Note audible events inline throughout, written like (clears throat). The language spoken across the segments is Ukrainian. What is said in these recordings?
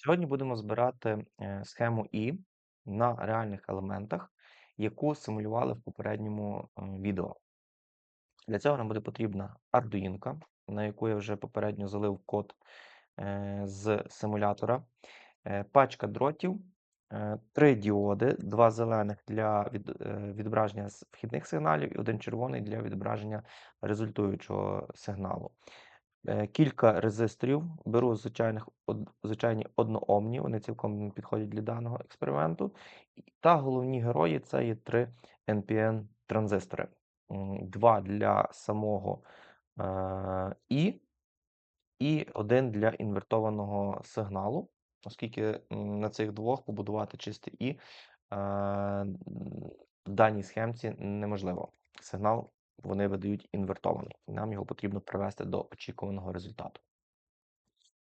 Сьогодні будемо збирати е, схему І на реальних елементах, яку симулювали в попередньому е, відео. Для цього нам буде потрібна Arduino, на яку я вже попередньо залив код е, з симулятора, пачка дротів, три діоди, два зелених для від, відображення вхідних сигналів і один червоний для відображення результуючого сигналу. Е, Кілька резисторів, беру звичайних, звичайні одноомні, вони цілком підходять для даного експерименту. Та головні герої це є три NPN-транзистори. Два для самого е, І і один для інвертованого сигналу, оскільки на цих двох побудувати чисте І е, в даній схемці неможливо. Сигнал вони видають інвертований. Нам його потрібно привести до очікуваного результату.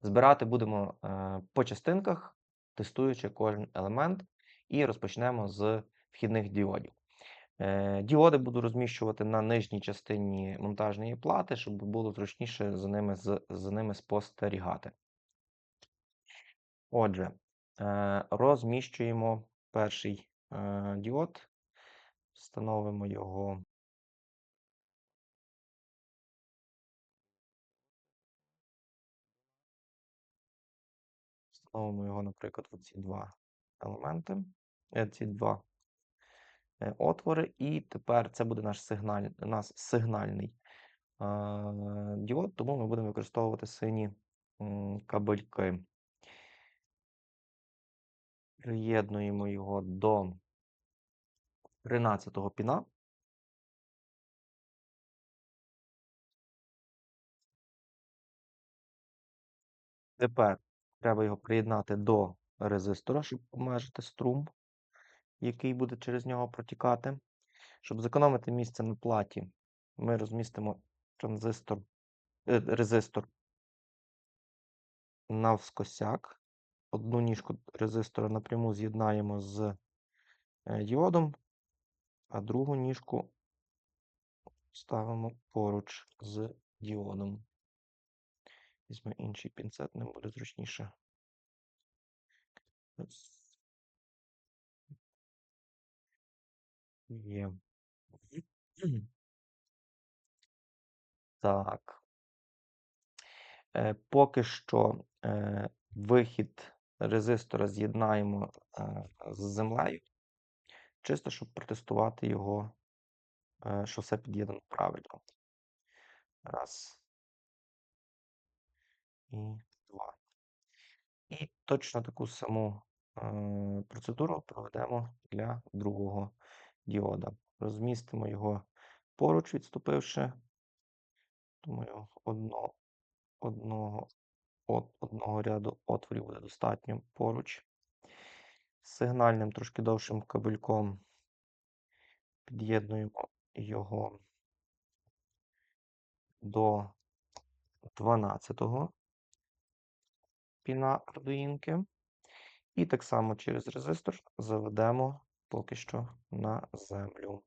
Збирати будемо е, по частинках, тестуючи кожен елемент, і розпочнемо з вхідних діодів. Е, Діоди буду розміщувати на нижній частині монтажної плати, щоб було зручніше за ними, за ними спостерігати. Отже, е, розміщуємо перший діод, встановимо його. Встановимо його, наприклад, в ці два елементи, е, ці два е, отвори, і тепер це буде наш сигналь, у нас сигнальний діод, тому ми будемо використовувати сині кабельки. Приєднуємо його до 13-го піна. Тепер треба його приєднати до резистора, щоб обмежити струм, який буде через нього протікати. Щоб зекономити місце на платі, ми розмістимо транзистор, е, резистор навскосяк. Одну ніжку резистора напряму з'єднаємо з е, діодом, а другу ніжку ставимо поруч з діодом. Візьмемо інший пінцет, нам буде зручніше. Є. Так. Е, Поки що е, вихід резистора з'єднаємо е, з землею, чисто щоб протестувати його, е, що все під'єднано правильно. Раз. І два. І точно таку саму е, процедуру проведемо для другого діода. Розмістимо його поруч, відступивши. Думаю, одно, одного, от, одного ряду отворів буде достатньо поруч. Сигнальним трошки довшим кабельком під'єднуємо його до 12-го піна ардуїнки. І так само через резистор заведемо поки що на землю.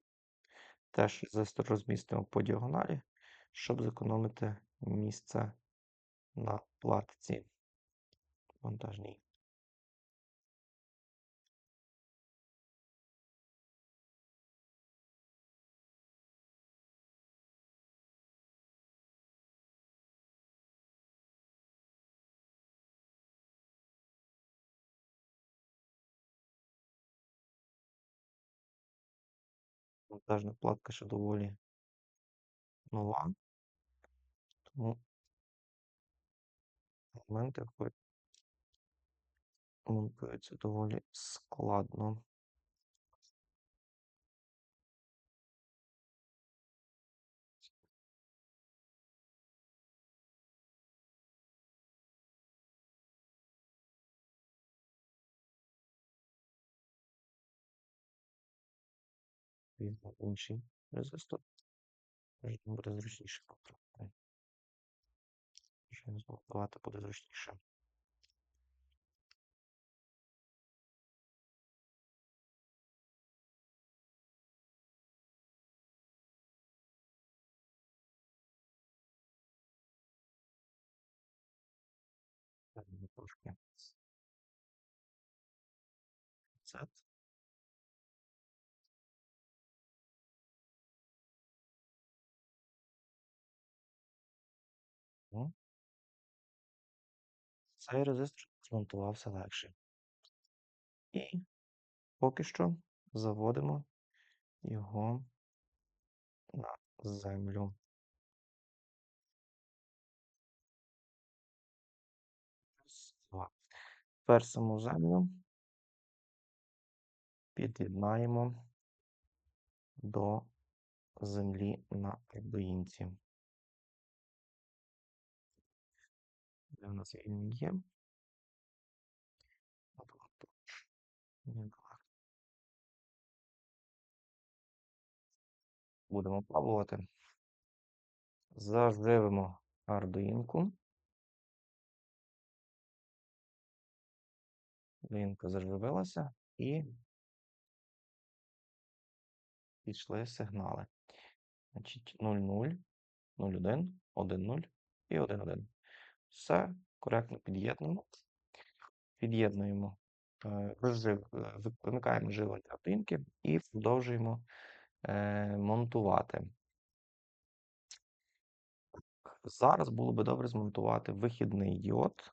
Теж резистор розмістимо по діагоналі, щоб зекономити місце на платці монтажній. Монтажна платка ще доволі нова, тому елементи монтуються доволі складно. Візьму інший резистор. Може, там буде зручніше потрапити. Ще не змонтувати буде зручніше. Так, ну, Трошки Z. М. Цей резистор змонтувався легше. І поки що заводимо його на землю. Раз, два. Землю під'єднаємо до землі на ардуїнці. Де у нас він є? Будемо пробувати. Заживемо ардуїнку. Ардуїнка заживилася і пішли сигнали. Значить, 0,0, 0,1, 1,0 і 1,1. Все коректно під'єднуємо. Під'єднуємо, е, вимикаємо живлення ардуїнки і продовжуємо е, монтувати. Зараз було би добре змонтувати вихідний діод.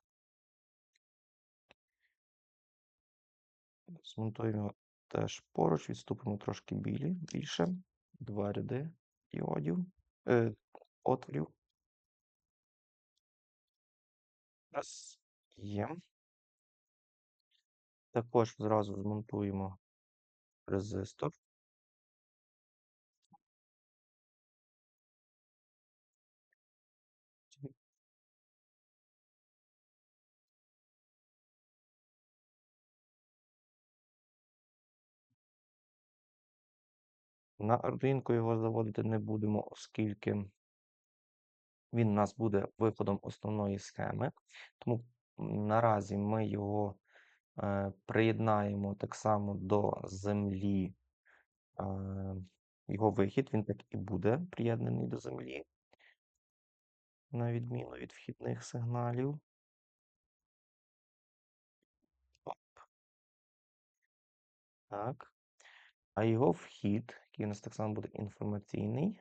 Змонтуємо теж поруч, відступимо трошки білі, більше. Два ряди діодів, е, отворів. Раз. Є. Також зразу змонтуємо резистор. На Arduino його заводити не будемо, оскільки він у нас буде виходом основної схеми. Тому наразі ми його е, приєднаємо так само до землі. Е, його вихід, він так і буде приєднаний до землі, на відміну від вхідних сигналів. Оп. Так. А його вхід, який у нас так само буде інформаційний,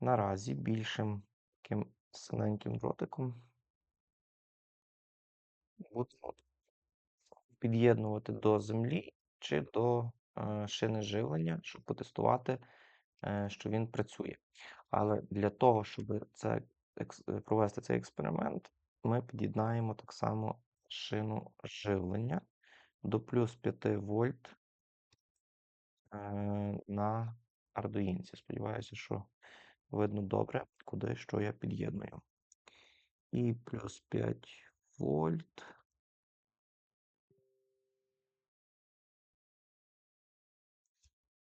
наразі більшим таким синеньким дротиком будемо під'єднувати до землі чи до е, шини живлення, щоб потестувати, е, що він працює. Але для того, щоб це, е, провести цей експеримент, ми під'єднаємо так само шину живлення до плюс 5 вольт на ардуїнці. Сподіваюся, що видно добре, куди що я під'єдную. І плюс 5 вольт.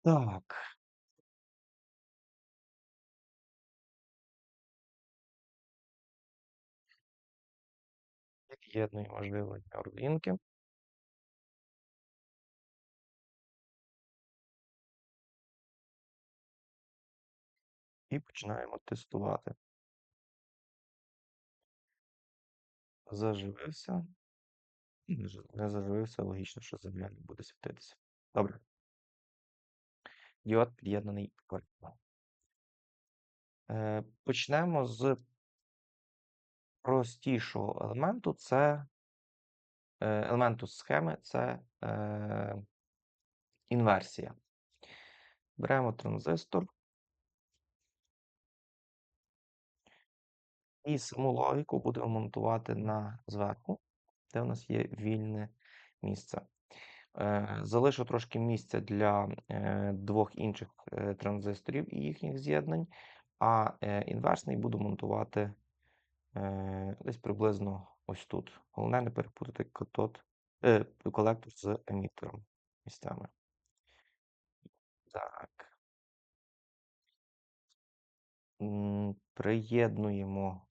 Так. Під'єднуємо живлення Ординки. І починаємо тестувати. Заживився. Не заживився, логічно, що земля не буде світитися. Добре. Діод під'єднаний коректно. Почнемо з простішого елементу. Це е, елементу схеми це е, інверсія. Беремо транзистор і саму логіку будемо монтувати на зверху, де у нас є вільне місце. Е, Залишу трошки місця для е, двох інших е, транзисторів і їхніх з'єднань, а інверсний буду монтувати десь приблизно ось тут. Головне не перепутати катод, колектор з емітером місцями. Так. Приєднуємо.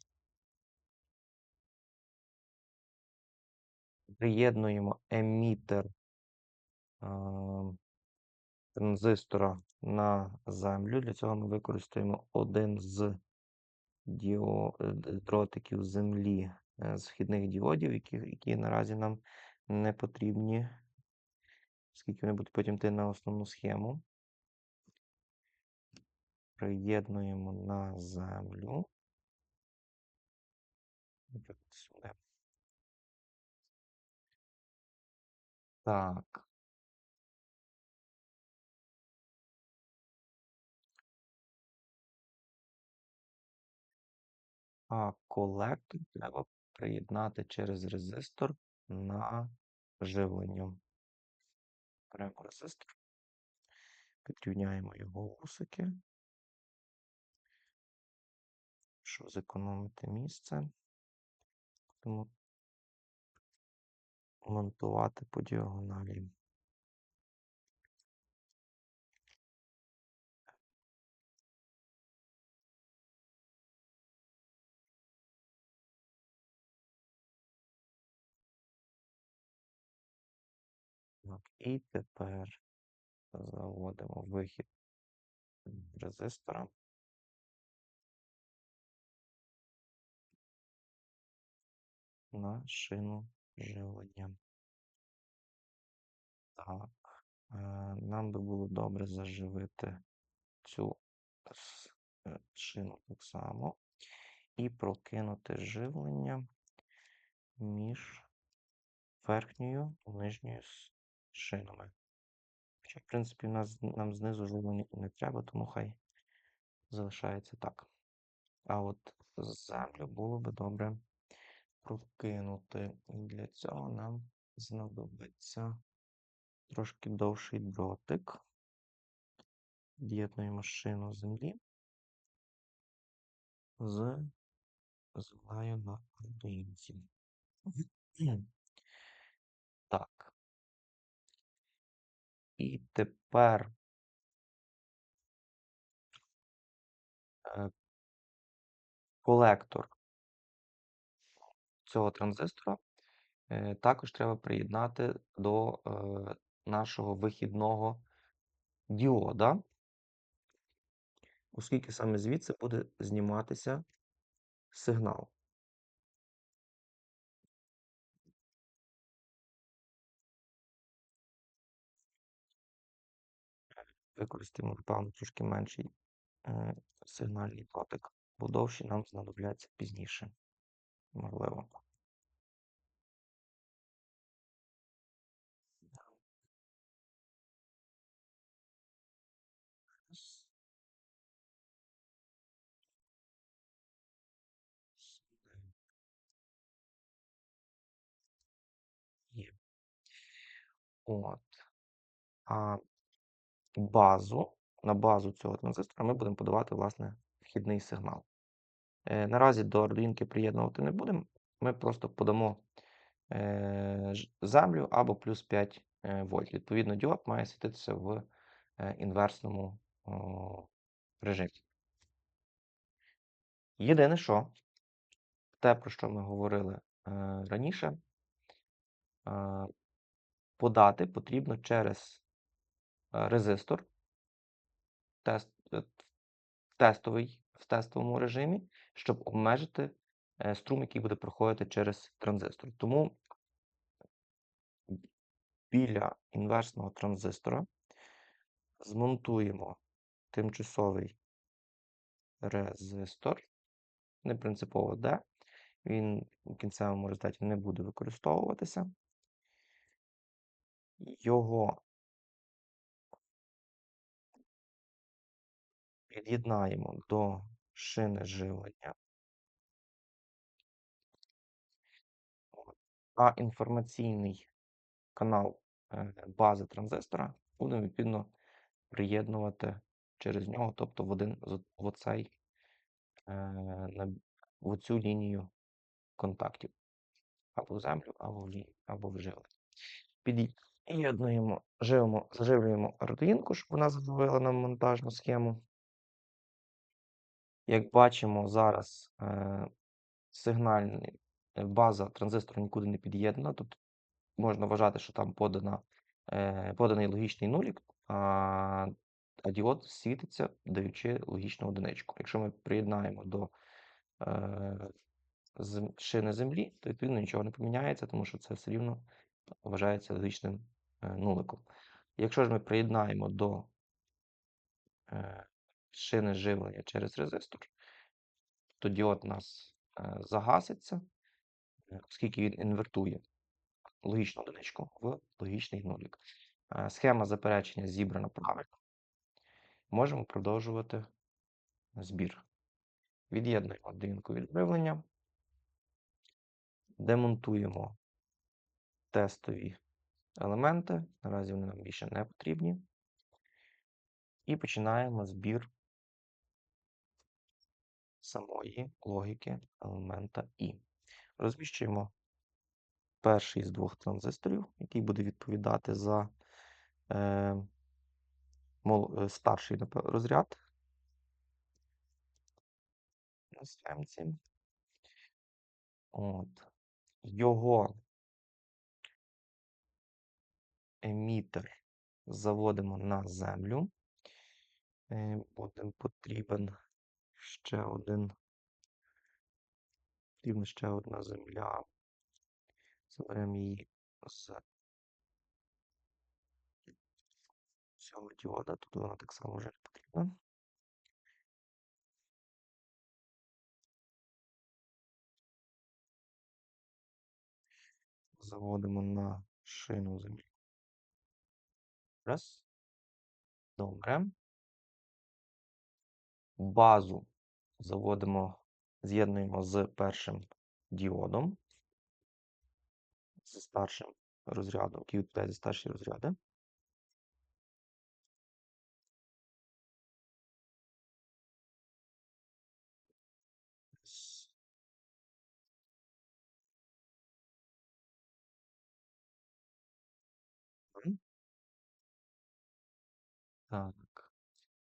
Приєднуємо емітер а, транзистора на землю. Для цього ми використаємо один з е, дротиків землі е, з вхідних діодів, які, які наразі нам не потрібні. оскільки вони будуть потім йти на основну схему. Приєднуємо на землю. Сюди. Так. А колектор треба приєднати через резистор на живлення. Беремо резистор, підрівняємо його вусики, щоб зекономити місце. Будемо монтувати по діагоналі. І тепер заводимо вихід резистора. на шину живлення. Так, е, нам би було добре заживити цю е, шину так само і прокинути живлення між верхньою і нижньою шинами. Хоча, в принципі, нас, нам знизу живлення не треба, тому хай залишається так. А от землю було би добре прокинути. І для цього нам знадобиться трошки довший дротик. З'єднуємо шину землі з землею на ардуїнці. (clears throat) Так. І тепер е, колектор цього транзистора е, також треба приєднати до е, нашого вихідного діода, оскільки саме звідси буде зніматися сигнал. Використаємо, напевно, трошки менший е, сигнальний дротик, бо довший нам знадобляться пізніше. Можливо. От. А базу, на базу цього транзистора ми будемо подавати, власне, вхідний сигнал. Е, наразі до Arduino приєднувати не будемо. Ми просто подамо е, землю або плюс 5 е, вольт. Відповідно, діод має світитися в е, інверсному о, режимі. Єдине, що те, про що ми говорили е, раніше, е, подати потрібно через е, резистор тест, е, тестовий, в тестовому режимі, щоб обмежити е, струм, який буде проходити через транзистор. Тому біля інверсного транзистора змонтуємо тимчасовий резистор, не принципово де. Він у кінцевому результаті не буде використовуватися. Його під'єднаємо до шини живлення. А інформаційний канал е, бази транзистора будемо відповідно приєднувати через нього, тобто в один в оцей, е, в оцю лінію контактів. Або в землю, або в або в живлення. Під'єднуємо, живемо, заживлюємо родинку, щоб вона зробила нам монтажну схему. Як бачимо, зараз е, сигнальний е, база транзистору нікуди не під'єднана. Тобто можна вважати, що там подана, е, поданий логічний нулік, а, а діод світиться, даючи логічну одиничку. Якщо ми приєднаємо до е, шини землі, то відповідно нічого не поміняється, тому що це все рівно вважається логічним е, нуликом. Якщо ж ми приєднаємо до е, шини живлення через резистор, то діод у нас е, загаситься, оскільки він інвертує логічну одиничку в логічний нулік. Схема заперечення зібрана правильно. Можемо продовжувати збір. Від'єднуємо одинку від живлення, демонтуємо тестові елементи. Наразі вони нам більше не потрібні. І починаємо збір самої логіки елемента І. Розміщуємо перший з двох транзисторів, який буде відповідати за е, е, старший розряд. От. Його емітер заводимо на землю. Е, Буде потрібен ще один. Потрібна ще одна земля. Заберемо її з цього діода. Тут вона так само вже не потрібна. Заводимо на шину землі. Раз. Добре. Базу заводимо, з'єднуємо з першим діодом, з старшим розрядом, який відповідає за старші розряди. Так.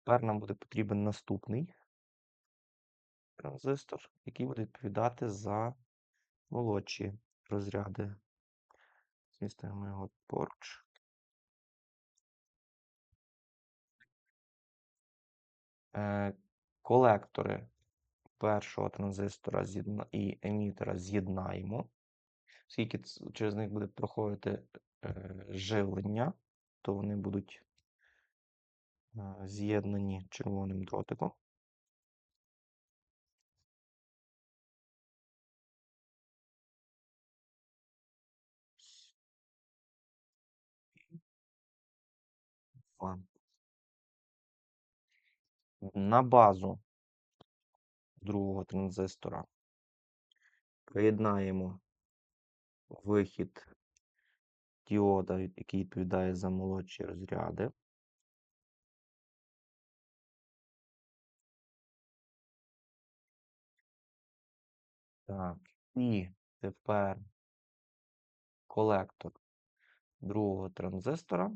Тепер нам буде потрібен наступний транзистор, який буде відповідати за молодші розряди. Змістимо його поруч. Е, колектори першого транзистора і емітера з'єднаємо, оскільки через них буде проходити е, живлення, то вони будуть з'єднані червоним дротиком. На базу другого транзистора приєднаємо вихід діода, який відповідає за молодші розряди. Так, і тепер колектор другого транзистора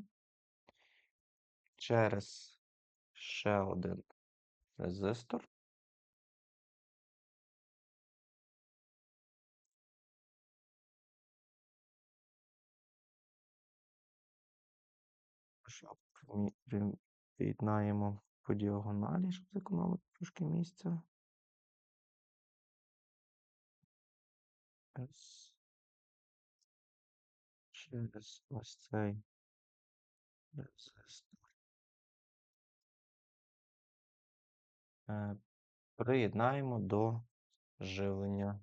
через ще один резистор. Приєднаємо по діагоналі, щоб зекономити трошки місця. Ось. Через ось цей резистор. Приєднаємо до живлення.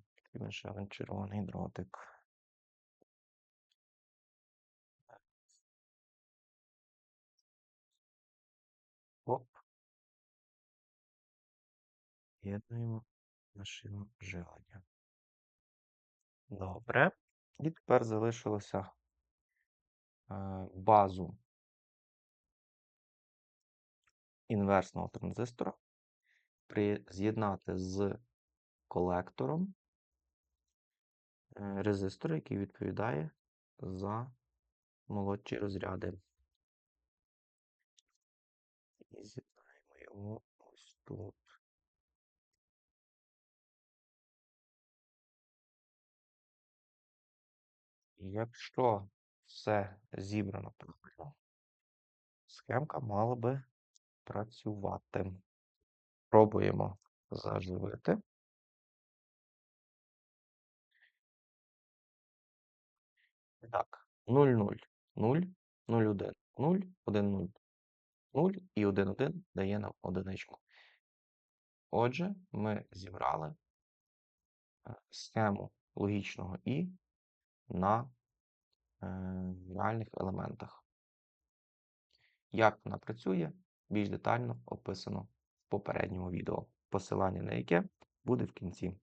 Ще червоний дротик. Оп. Єднуємо машину живлення. Добре. І тепер залишилося е, базу інверсного транзистора з'єднати з колектором е, резистора, який відповідає за молодші розряди. І з'єднаємо його ось тут. Якщо все зібрано правильно, схемка мала би працювати. Пробуємо заживити. Так, 0, 0, 0, 0, 1, 0, 1, 0, 0 і 1, 1 дає нам одиничку. Отже, ми зібрали е, схему логічного і на реальних елементах. Як вона працює, більш детально описано в попередньому відео, посилання на яке буде в кінці.